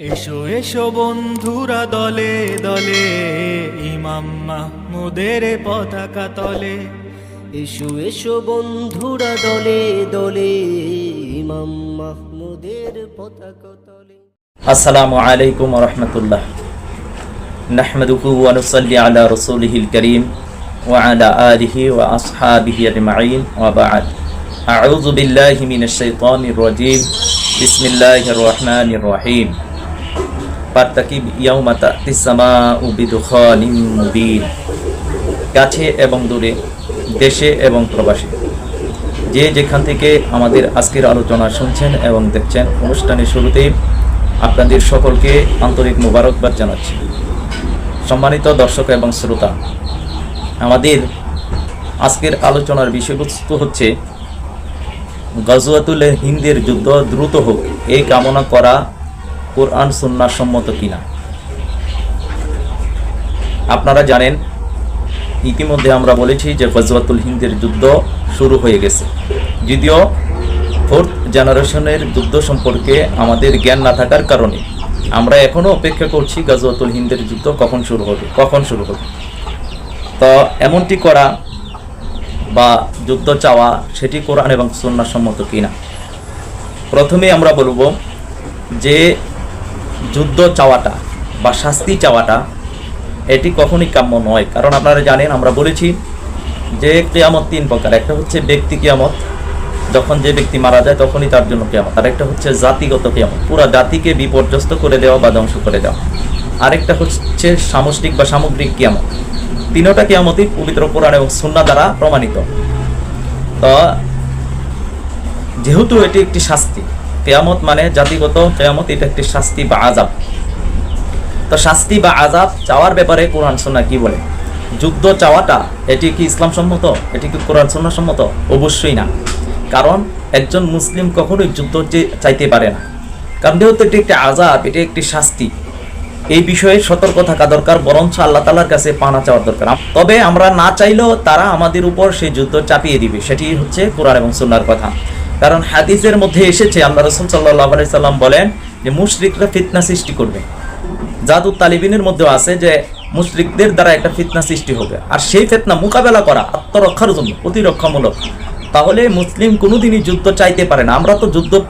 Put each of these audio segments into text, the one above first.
এসো এসো বন্ধুরা দলে দলে ইমাম মাহমুদের পতাকা তলে। এসো এসো বন্ধুরা দলে দলে ইমাম মাহমুদের পতাকা তলে। আসসালামু আলাইকুম রহমতুল্লাহ। নাহমাদুহু ওয়া নুসাল্লি আলা রাসূলিহিল কারীম ওয়া আলা আলিহি ওয়া আসহাবিহি আজমাইন ওয়া বা'দ। আউযু বিল্লাহি মিনাশ শাইতানির রাজীম। বিসমিল্লাহির রহমানির রহিম। ফাত্তাকিব ইয়াউমা তা'তিস সামাউ বিদুখানিম মুবিন। কাছে এবং দূরে, দেশে এবং প্রবাসে। যে যেখান থেকে আমাদের আজকের আলোচনা শুনছেন এবং দেখছেন, অনুষ্ঠানের শুরুতেই আপনাদের সকলকে আন্তরিক মোবারকবাদ জানাচ্ছি। সম্মানিত দর্শক এবং শ্রোতা, আমাদের আজকের আলোচনার বিষয়বস্তু হচ্ছে, গজওয়াতুল হিন্দের যুদ্ধ দ্রুত হোক, এই কামনা করা কোরআন, সুন্নাহ সম্মত কিনা। আপনারা জানেন, ইতিমধ্যে আমরা বলেছি যে গজওয়াতুল হিন্দের যুদ্ধ শুরু হয়ে গেছে। যদিও ফোর্থ জেনারেশনের যুদ্ধ সম্পর্কে আমাদের জ্ঞান না থাকার কারণে আমরা এখনও অপেক্ষা করছি গজওয়াতুল হিন্দের যুদ্ধ কখন শুরু হবে, কখন শুরু হবে। তো এমনটি করা বা যুদ্ধ চাওয়া, সেটি কোরআন এবং সুন্নাহ সম্মত কিনা। প্রথমে আমরা বলব যে যুদ্ধ চাওয়াটা বা শাস্তি চাওয়াটা এটি কখনই কাম্য নয়। কারণ আপনারা জানেন, আমরা বলেছি যে কেয়ামত তিন প্রকার। একটা হচ্ছে ব্যক্তি কেয়ামত, যখন যে ব্যক্তি মারা যায় তখনই তার জন্য কেয়ামত। আর একটা হচ্ছে জাতিগত কেয়ামত। পুরো জাতিকে বিপর্যস্ত করে দেওয়া বা ধ্বংস করে দেওয়া। আরেকটা হচ্ছে সামষ্টিক বা সামগ্রিক কেয়ামত। তিনোটা কেয়ামতই পবিত্র পুরাণ এবং সুন্না দ্বারা প্রমাণিত। তো যেহেতু এটি একটি শাস্তি কেয়ামত মানে জাতিগত কেয়ামত, এটা একটি শাস্তি বা আজাব তো শাস্তি বা আজাব চাওয়ার ব্যাপারে কোরআন, সুন্নাহ কি বলে? যুদ্ধ চাওয়াটা, এটি কি ইসলাম সম্মত? এটি কি কোরআন, সুন্নাহ সম্মত? অবশ্যই না। কারণ একজন মুসলিম কখনোই যুদ্ধ চাইতে পারে না। কারণ যেহেতু এটি একটি আজাব এটি একটি শাস্তি। এই বিষয়ে সতর্ক থাকা দরকার, বরঞ্চ আল্লাহ তালার কাছে পানা চাওয়ার দরকার। তবে আমরা না চাইলেও তারা আমাদের উপর সেই যুদ্ধ চাপিয়ে দিবে। সেটি হচ্ছে কোরআন এবং সুন্নার কথা। কারণ হাদিসের মধ্যে এসেছে, আল্লাহ রসুল সাল্লাহ আলাই সাল্লাম বলেন যে মুশরিকরা ফিতনা সৃষ্টি করবে। জাদু তালিবিনের মধ্যেও আছে যে মুশরিকদের দ্বারা একটা ফিতনা সৃষ্টি হবে। আর সেই ফেতনা মোকাবেলা করা আত্মরক্ষার জন্য, প্রতিরক্ষামূলক। তাহলে মুসলিম কোনোদিনই যুদ্ধ চাইতে পারে না। আমরা তো যুদ্ধ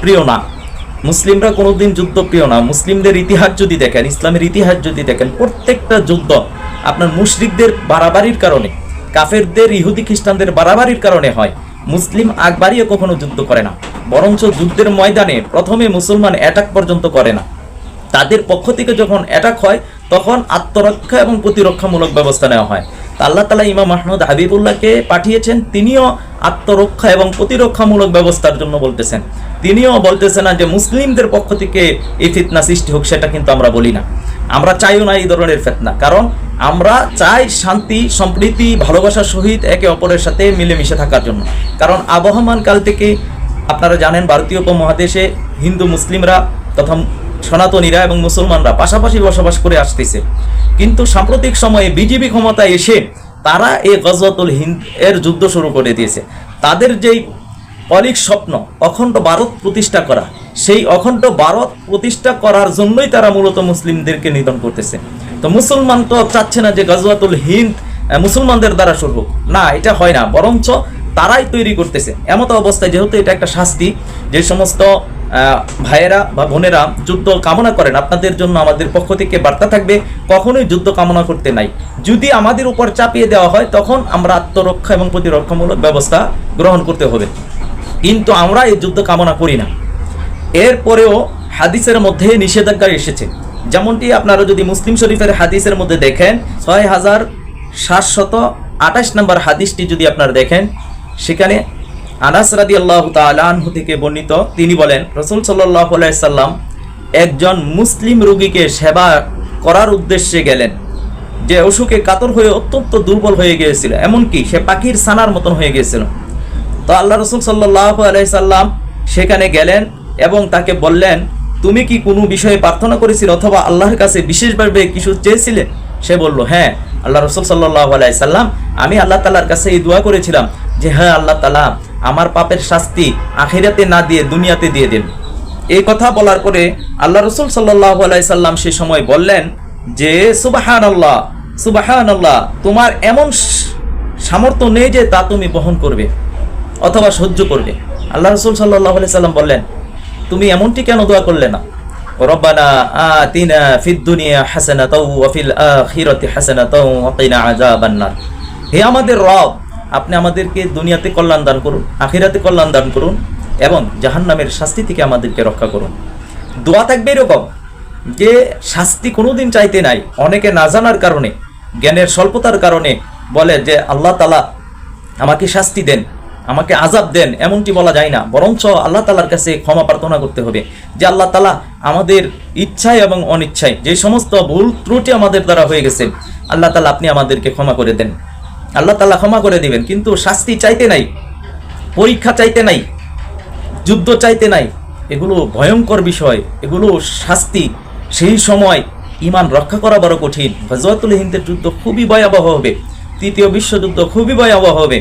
প্রিয় না। মুসলিমরা কোনোদিন যুদ্ধ প্রিয় না। মুসলিমদের ইতিহাস যদি দেখেন, ইসলামের ইতিহাস যদি দেখেন, প্রত্যেকটা যুদ্ধ আপনার মুশরিকদের বাড়াবাড়ির কারণে, কাফেরদের, ইহুদি খ্রিস্টানদের বাড়াবাড়ির কারণে হয়। মুসলিম আকবরীও কখনো যুদ্ধ করে না, বরঞ্চ যুদ্ধের ময়দানে প্রথমে মুসলমান অ্যাটাক পর্যন্ত করে না। তাদের পক্ষ থেকে যখন অ্যাটাক হয়, তখন আত্মরক্ষা এবং প্রতিরক্ষামূলক ব্যবস্থা নেওয়া হয়। আল্লাহ তালা ইমাম মাহমুদ হাবিবুল্লাহকে পাঠিয়েছেন। তিনিও আত্মরক্ষা এবং প্রতিরক্ষামূলক ব্যবস্থার জন্য বলতেছেন। তিনিও বলতেছেন না যে মুসলিমদের পক্ষ থেকে এই ফিতনা সৃষ্টি হোক, সেটা কিন্তু আমরা বলি না। আমরা চাইও না এই ধরনের ফেতনা। কারণ আমরা চাই শান্তি, সম্প্রীতি, ভালোবাসার সহিত একে অপরের সাথে মিলেমিশে থাকার জন্য। কারণ আবহমান কাল থেকে আপনারা জানেন, ভারতীয় উপমহাদেশে হিন্দু মুসলিমরা তথা সনাতনীরা এবং মুসলমানরা পাশাপাশি বসবাস করে আসতেছে। কিন্তু সাম্প্রতিক সময়ে বিজেপি ক্ষমতায় এসে তারা এই গজওয়াতুল হিন্দ এর যুদ্ধ শুরু করে দিয়েছে। তাদের যেই অলিক স্বপ্ন, অখণ্ড ভারত প্রতিষ্ঠা করা, সেই অখণ্ড ভারত প্রতিষ্ঠা করার জন্যই তারা মূলত মুসলিমদেরকে নিধন করতেছে। তো মুসলমান তো চাচ্ছে না যে গজওয়াতুল হিন্দ মুসলমানদের দ্বারা শুরু হোক। না, এটা হয় না। বরঞ্চ তারাই তৈরি করতেছে। এমতো অবস্থায় যেহেতু এটা একটা শাস্তি, যে সমস্ত ভাইয়েরা বা বোনেরা যুদ্ধ কামনা করেন, আপনাদের জন্য আমাদের পক্ষ থেকে বার্তা থাকবে, কখনোই যুদ্ধ কামনা করতে নাই। যদি আমাদের উপর চাপিয়ে দেওয়া হয়, তখন আমরা আত্মরক্ষা এবং প্রতিরক্ষামূলক ব্যবস্থা গ্রহণ করতে হবে। কিন্তু আমরা এই যুদ্ধ কামনা করি না। এরপরেও হাদিসের মধ্যে নিষেধাজ্ঞা এসেছে। যেমনটি আপনারা যদি মুসলিম শরীফের হাদিসের মধ্যে দেখেন, ছয় হাজার সাতশত আঠাশ নম্বর হাদিসটি যদি আপনারা দেখেন, সেখানে আনাস রাদি আল্লাহ তালাহু থেকে বর্ণিত, তিনি বলেন, রসুল সাল্লাহ সাল্লাম একজন মুসলিম রোগীকে সেবা করার উদ্দেশ্যে গেলেন, যে অসুখে কাতর হয়ে অত্যন্ত দুর্বল হয়ে গিয়েছিল, এমনকি সে পাখির সানার মতন হয়ে গিয়েছিল। তো আল্লাহ রসুল সাল্লাহ আলাইসাল্লাম সেখানে গেলেন এবং তাকে বললেন, তুমি কি কোনো বিষয়ে প্রার্থনা করেছিলে অথবা আল্লাহর কাছে বিশেষভাবে কিছু চেয়েছিলে? সে বলল হ্যাঁ আল্লাহ রসুল সাল্লাহ আলাইসাল্লাম আমি আল্লাহ তালার কাছে এই দোয়া করেছিলাম যে হ্যাঁ আল্লাহ তালা আমার পাপের শাস্তি আখিরাতে না দিয়ে দুনিয়াতে দিয়ে দিন। এই কথা বলার পরে আল্লাহ রসুল সাল্লাহ সাল্লাম সে সময় বললেন যে সুবাহান আল্লাহ সুবাহান আল্লাহ তোমার এমন সামর্থ্য নেই যে তা তুমি বহন করবে অথবা সহ্য করবে। আল্লাহ রসুল সাল্লাহ সাল্লাম বললেন, তুমি এমনটি কেন দোয়া করলে না? রব্বানা হে আমাদের রব আপনি আমাদেরকে দুনিয়াতে কল্যাণ দান করুন, আখিরাতে কল্যাণ দান করুন এবং জাহান্নামের শাস্তি থেকে আমাদেরকে রক্ষা করুন। দোয়া থাকবে এরকম যে শাস্তি কোনোদিন চাইতে নাই। অনেকে না জানার কারণে, জ্ঞানের স্বল্পতার কারণে বলে যে আল্লাহ তালা আমাকে শাস্তি দেন, আমাকে আজাব দেন, এমনটি বলা যায় না। বরঞ্চ আল্লাহ তালার কাছে ক্ষমা প্রার্থনা করতে হবে যে আল্লাহ তালা আমাদের ইচ্ছায় এবং অনিচ্ছায় যে সমস্ত ভুল ত্রুটি আমাদের দ্বারা হয়ে গেছে, আল্লাহ তালা আপনি আমাদেরকে ক্ষমা করে দেন। আল্লাহ তালা ক্ষমা করে দিবেন, কিন্তু শাস্তি চাইতে নাই, পরীক্ষা চাইতে নাই, যুদ্ধ চাইতে নাই, এগুলো ভয়ঙ্কর বিষয়, এগুলো শাস্তি, সেই সময় ইমান রক্ষা করা বড় কঠিন। গজওয়াতুল হিন্দের যুদ্ধ খুবই ভয়াবহ হবে, তৃতীয় বিশ্বযুদ্ধ খুবই ভয়াবহ হবে,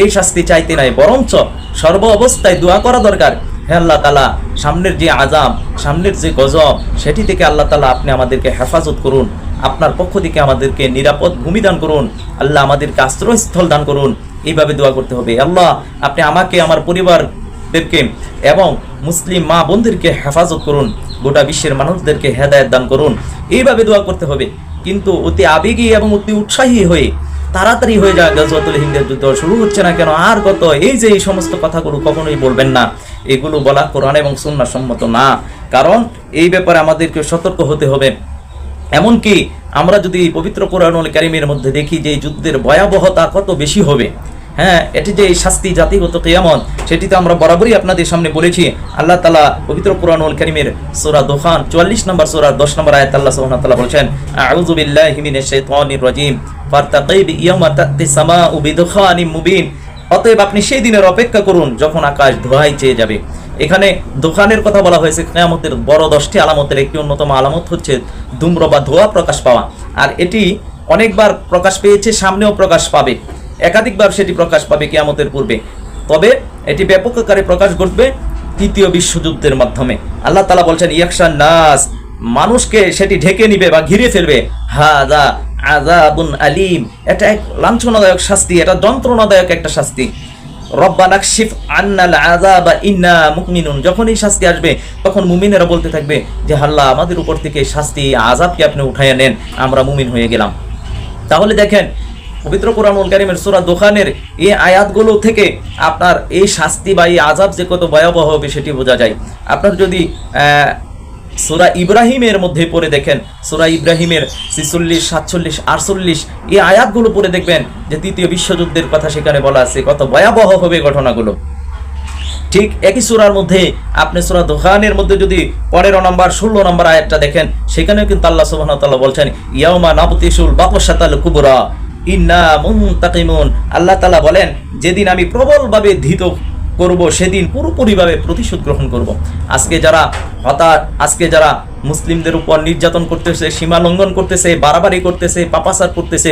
এই শাস্তি চাইতে নাই, বরঞ্চ সর্ব অবস্থায় দোয়া করা দরকার। হে আল্লাহ তালা সামনের যে আজাম সামনের যে গজব, সেটি থেকে আল্লাহ তালা আপনি আমাদেরকে হেফাজত করুন। আপনার পক্ষ থেকে আমাদেরকে নিরাপদ ভূমি দান করুন। আল্লাহ আমাদেরকে আশ্রয়স্থল দান করুন। এইভাবে দোয়া করতে হবে। আল্লাহ, আপনি আমাকে, আমার পরিবারদেরকে এবং মুসলিম মা বোনদেরকে হেফাজত করুন। গোটা বিশ্বের মানুষদেরকে হেদায়ত দান করুন। এইভাবে দোয়া করতে হবে। কিন্তু অতি আবেগী এবং অতি উৎসাহী হয়ে তাড়াতাড়ি হয়ে যায় গজওয়াতুল হিন্দের যুদ্ধ শুরু হচ্ছে না কেন? আর কত? এই যে এই সমস্ত কথাগুলো কখনোই বলবেন না। এগুলো বলা কোরআন এবং সুন্নাহ সম্মত না। কারণ এই ব্যাপারে আমাদেরকে সতর্ক হতে হবে। এমনকি আমরা যদি পবিত্র কোরআনুল কারিমের মধ্যে দেখি যে যুদ্ধের ভয়াবহতা কত বেশি হবে হ্যাঁ এটি যে শাস্তি জাতিগত কিয়ামত, সেটি তো আমরা বরাবরই আপনাদের সামনে বলেছি। আল্লাহ তালা পবিত্র কোরআনুল কারিমের সোরা দোকান চুয়াল্লিশ নম্বর সোরা, দশ নম্বর আয়াত আল্লাহ সুবহানাহু ওয়া তাআলা বলছেন, আউযু বিল্লাহি মিনাশ শাইতানির রাজিম ইয়াওমা তাতি সামাউ বিদুখানিম মুবিন। অতএব আপনি সেই দিনের অপেক্ষা করুন যখন আকাশ ধোয়াই চেয়ে যাবে। এখানে দোকানের কথা বলা হয়েছে, কেয়ামতের বড় দশটি আলামতের একটি অন্যতম আলামত হচ্ছে ধূম্র বা ধোয়া প্রকাশ পাওয়া। আর এটি অনেকবার প্রকাশ পেয়েছে, সামনেও প্রকাশ পাবে। একাধিকবার সেটি প্রকাশ পাবে কেয়ামতের পূর্বে। তবে এটি ব্যাপক আকারে প্রকাশ ঘটবে তৃতীয় বিশ্বযুদ্ধের মাধ্যমে। আল্লাহ তালা বলছেন ইয়াকশান নাস, মানুষকে সেটি ঢেকে নিবে বা ঘিরে ফেলবে। হাদা আজাবুন আলিম, এটা এক লাঞ্ছনাদায়ক শাস্তি, এটা যন্ত্রণাদায়ক একটা শাস্তি। রব্বানাকশিফ আন্নাল আযাবা ইন্না মুমিনুন। যখন এই শাস্তি আসবে, তখন মুমিনেরা বলতে থাকবে যে, আল্লাহ, আমাদের উপর থেকে শাস্তি এই আযাবকে আপনি উঠাইয়া নেন, আমরা মুমিন হয়ে গেলাম। তাহলে দেখেন, পবিত্র কোরআনুল কারিমের সূরা দোকানের এই আয়াতগুলো থেকে আপনার এই শাস্তি বা এই আযাব যে কত ভয়াবহ হবে সেটি বোঝা যায়। আপনার যদি সুরা ইব্রাহিমের মধ্যে পড়ে দেখেন, সুরা ইব্রাহিমের ছিচল্লিশ, সাতচল্লিশ, আটচল্লিশ, এই আয়াতগুলো পড়ে দেখবেন যে তৃতীয় বিশ্বযুদ্ধের কথা সেখানে বলা আছে, কত ভয়াবহ হবে ঘটনাগুলো। ঠিক একই সুরার মধ্যে আপনি সুরা দোকানের মধ্যে যদি পনেরো নম্বর, ষোলো নম্বর আয়াতটা দেখেন, সেখানেও কিন্তু আল্লাহ ওয়া বলছেন, ইয়াউমা নাবতিসুল বাকশাতাল কুবরা, ইন্না মুনতাকিমুন। আল্লাহ তালা বলেন, যেদিন আমি প্রবলভাবে ধৃত করব, সেদিন পুরোপুরিভাবে প্রতিশোধ গ্রহণ করব। আজকে যারা হতাশ, আজকে যারা মুসলিমদের উপর নির্যাতন করতেছে, সীমা লঙ্ঘন করতেছে, বাড়াবাড়ি করতেছে পাপাসার করতেছে,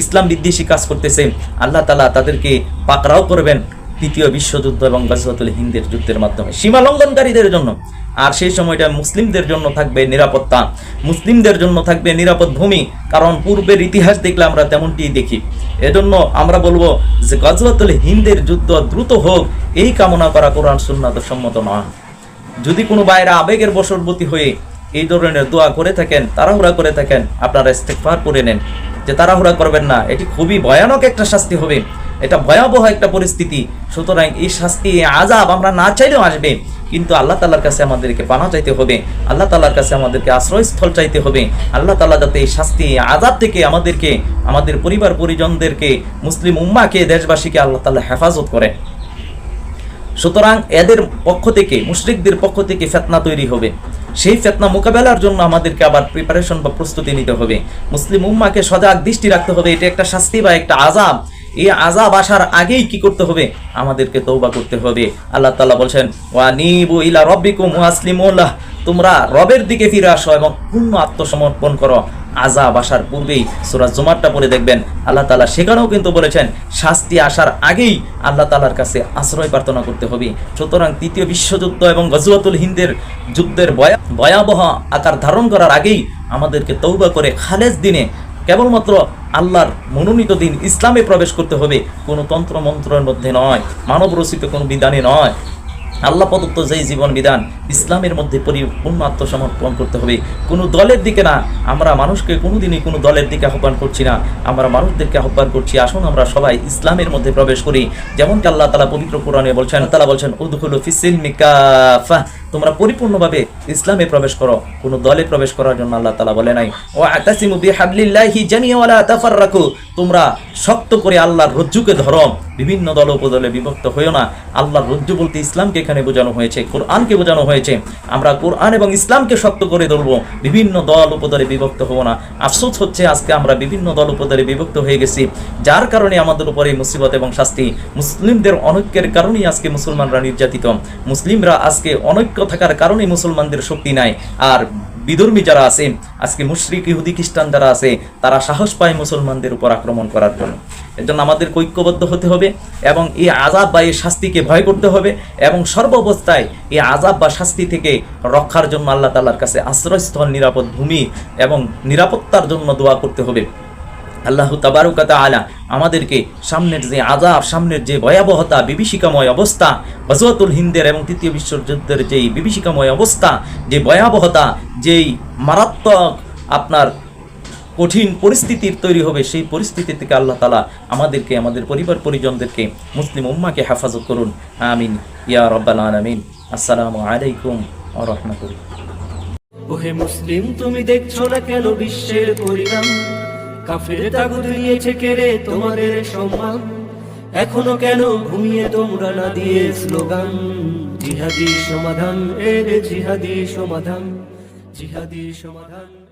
ইসলাম বিদ্বেষী কাজ করতেছে, আল্লাহ তালা তাদেরকে পাকড়াও করবেন। তৃতীয় বিশ্বযুদ্ধ এবং গাজওয়াতুল হিন্দের যুদ্ধের মাধ্যমে। সীমা লঙ্ঘনকারীদের জন্য। আর সেই সময়টা মুসলিমদের জন্য থাকবে নিরাপত্তা। মুসলিমদের জন্য থাকবে নিরাপদ ভূমি। কারণ পূর্বের ইতিহাস দেখলে আমরা তেমনটি দেখি। এজন্য আমরা বলব যে গজওয়াতুল হিন্দের যুদ্ধ দ্রুত হোক, এই কামনা করা কোরআন সুন্নাত সম্মত নয়। যদি কোনো বাইরা আবেগের বশবর্তী হয়ে এই ধরনের দোয়া করে থাকেন, তাড়াহুড়া করে থাকেন, আপনারা ইস্তেগফার করে নেন। যে তাড়াহুড়া করবেন না, এটি খুবই ভয়ানক একটা শাস্তি হবে। এটা ভয়াবহ একটা পরিস্থিতি। সুতরাং এই শাস্তি আজাব আমরা না চাইলেও আসবে। কিন্তু আল্লাহ তালার কাছে আমাদেরকে পানা চাইতে হবে। আল্লাহ তালার কাছে আমাদেরকে আশ্রয়স্থল চাইতে হবে। আল্লাহ তালা যাতে এই শাস্তি আজাব থেকে আমাদেরকে, আমাদের পরিবার পরিজনদেরকে, মুসলিম উম্মাকে, দেশবাসীকে আল্লাহ তালা হেফাজত করে। সুতরাং এদের পক্ষ থেকে, মুশরিকদের পক্ষ থেকে ফেতনা তৈরি হবে। সেই ফেতনা মোকাবেলার জন্য আমাদেরকে আবার প্রিপারেশন বা প্রস্তুতি নিতে হবে। মুসলিম উম্মাকে সজাগ দৃষ্টি রাখতে হবে। এটা একটা শাস্তি বা একটা আজাব এই আজাব আসার আগেই কি করতে হবে? আমাদেরকে তৌবা করতে হবে। আল্লাহ তাআলা বলছেন ওয়া নিবু ইলা রব্বিকুম ওয়াসলিমুল্লাহ। তোমরা রবের দিকে ফিরে আসো এবং পূর্ণ আত্মসমর্পণ করো। আজাব আসার পূর্বেই সুরা জুমারটা পরে দেখবেন। আল্লাহ তালা সেখানেও কিন্তু বলেছেন, শাস্তি আসার আগেই আল্লাহ তালার কাছে আশ্রয় প্রার্থনা করতে হবে। সুতরাং তৃতীয় বিশ্বযুদ্ধ এবং গজওয়াতুল হিন্দের যুদ্ধের ভয়া- ভয়াবহ আকার ধারণ করার আগেই আমাদেরকে তৌবা করে খালেজ দিনে কেবলমাত্র আল্লাহর মনোনীত দিন ইসলামে প্রবেশ করতে হবে। কোনো তন্ত্র মন্ত্রের মধ্যে নয়। মানব রচিত কোনো বিধানে নয়। আল্লাহ প্রদত্ত যেই জীবন বিধান, ইসলামের মধ্যে পরিপূর্ণ আত্মসমর্পণ করতে হবে। কোনো দলের দিকে না, আমরা মানুষকে কোনোদিনই কোনো দলের দিকে আহ্বান করছি না। আমরা মানুষদেরকে আহ্বান করছি, আসুন আমরা সবাই ইসলামের মধ্যে প্রবেশ করি। যেমনকি আল্লাহ তালা পবিত্র কোরআনে বলছেন তালা বলছেন, উদখুলু ফিসিল মিকাফা তোমরা পরিপূর্ণভাবে ইসলামে প্রবেশ করো। কোনো দলে প্রবেশ করার জন্য আল্লাহ তালা বলে নাই। ও আতাসিমু বিহাবলিল্লাহি জামিয়া ওয়ালা তোমরা শক্ত করে আল্লাহর রজ্জুকে ধরো। বিভিন্ন দল উপদলে বিভক্ত হয়েও না। আল্লাহর রজ্জু বলতে ইসলামকে এখানে বোঝানো হয়েছে, কোরআনকে বোঝানো হয়েছে। আমরা কোরআন এবং ইসলামকে শক্ত করে ধরবো বিভিন্ন দল উপদলে বিভক্ত হব না। আফসোস হচ্ছে আজকে আমরা বিভিন্ন দল উপদলে বিভক্ত হয়ে গেছি, যার কারণে আমাদের উপরে মুসিবত এবং শাস্তি। মুসলিমদের অনৈক্যের কারণেই আজকে মুসলমানরা নির্যাতিত। মুসলিমরা আজকে অনৈক্য থাকার কারণেই মুসলমানদের শক্তি নাই। আর বিধর্মী যারা আছে, আজকে মুশরিক, ইহুদি, খ্রিস্টান যারা আছে, তারা সাহস পায় মুসলমানদের উপর আক্রমণ করার জন্য। এর জন্য আমাদের ঐক্যবদ্ধ হতে হবে এবং এই আজাব বা এই শাস্তিকে ভয় করতে হবে এবং সর্বাবস্থায় এই আজাব বা শাস্তি থেকে রক্ষার জন্য আল্লাহ তাল্লার কাছে আশ্রয়স্থল, নিরাপদ ভূমি এবং নিরাপত্তার জন্য দোয়া করতে হবে। আল্লাহ তাবারুকাতা আলা আমাদেরকে সামনের যে আজাব সামনের যে ভয়াবহতা, বিভীষিকাময় অবস্থা গজওয়াতুল হিন্দের এবং তৃতীয় বিশ্বযুদ্ধের যেই বিভীষিকাময় অবস্থা, যে ভয়াবহতা, যেই মারাত্মক আপনার কঠিন পরিস্থিতির তৈরি হবে, সেই পরিস্থিতি থেকে আল্লাহ তালা আমাদেরকে, আমাদের পরিবার পরিজনদেরকে, মুসলিম উম্মাকে হেফাজত করুন। আমিন। ইয়া রব্বাল আলামিন। আসসালামু আলাইকুম রাহমাতুল্লাহ। ওহে মুসলিম, তুমি দেখছ না কেন বিশ্বের পরিণাম? কাফের তাগুদ নিয়েছে কেড়ে তোমাদের সম্মান। এখনও কেন ঘুমিয়ে তোমরা না দিয়ে স্লোগান? জিহাদি সমাধান, এর জিহাদি সমাধান জিহাদি সমাধান।